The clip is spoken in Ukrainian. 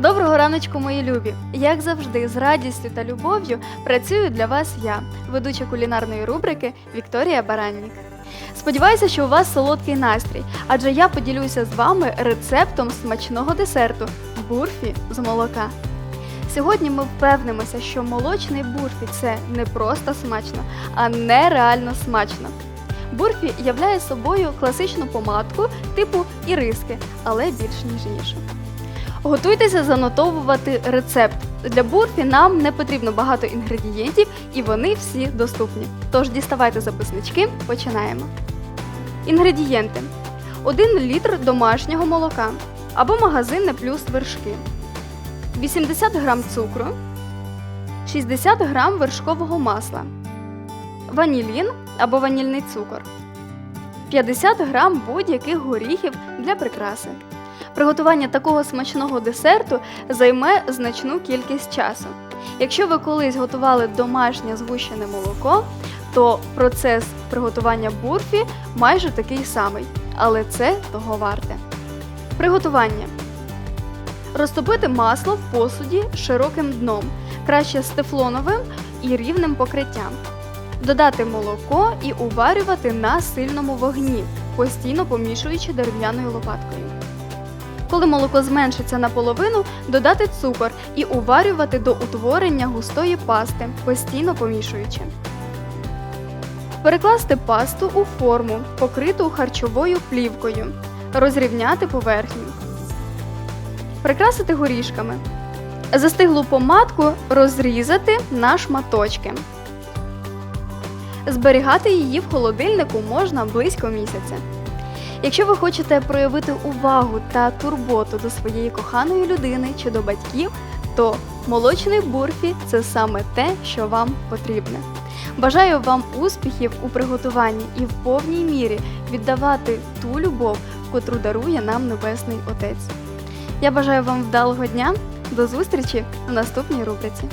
Доброго раночку, мої любі! Як завжди, з радістю та любов'ю працюю для вас я, ведуча кулінарної рубрики Вікторія Бараннік. Сподіваюся, що у вас солодкий настрій, адже я поділюся з вами рецептом смачного десерту бурфі з молока. Сьогодні ми впевнимося, що молочний бурфі це не просто смачно, а нереально смачно. Бурфі являє собою класичну помадку типу іриски, але більш ніжнішу. Готуйтеся занотовувати рецепт. Для бурфі нам не потрібно багато інгредієнтів і вони всі доступні. Тож діставайте записнички, починаємо. Інгредієнти: 1 літр домашнього молока або магазинне плюс вершки, 80 г цукру, 60 г вершкового масла, ванілін або ванільний цукор, 50 г будь-яких горіхів для прикраси. Приготування такого смачного десерту займе значну кількість часу. Якщо ви колись готували домашнє згущене молоко, то процес приготування бурфі майже такий самий, але це того варте. Приготування. Розтопити масло в посуді широким дном, краще з тефлоновим і рівним покриттям. Додати молоко і уварювати на сильному вогні, постійно помішуючи дерев'яною лопаткою. Коли молоко зменшиться наполовину, додати цукор і уварювати до утворення густої пасти, постійно помішуючи. Перекласти пасту у форму, покриту харчовою плівкою. Розрівняти поверхню. Прикрасити горішками. Застиглу помадку розрізати на шматочки. Зберігати її в холодильнику можна близько місяця. Якщо ви хочете проявити увагу та турботу до своєї коханої людини чи до батьків, то молочний бурфі це саме те, що вам потрібне. Бажаю вам успіхів у приготуванні і в повній мірі віддавати ту любов, котру дарує нам Небесний Отець. Я бажаю вам вдалого дня. До зустрічі в наступній рубриці.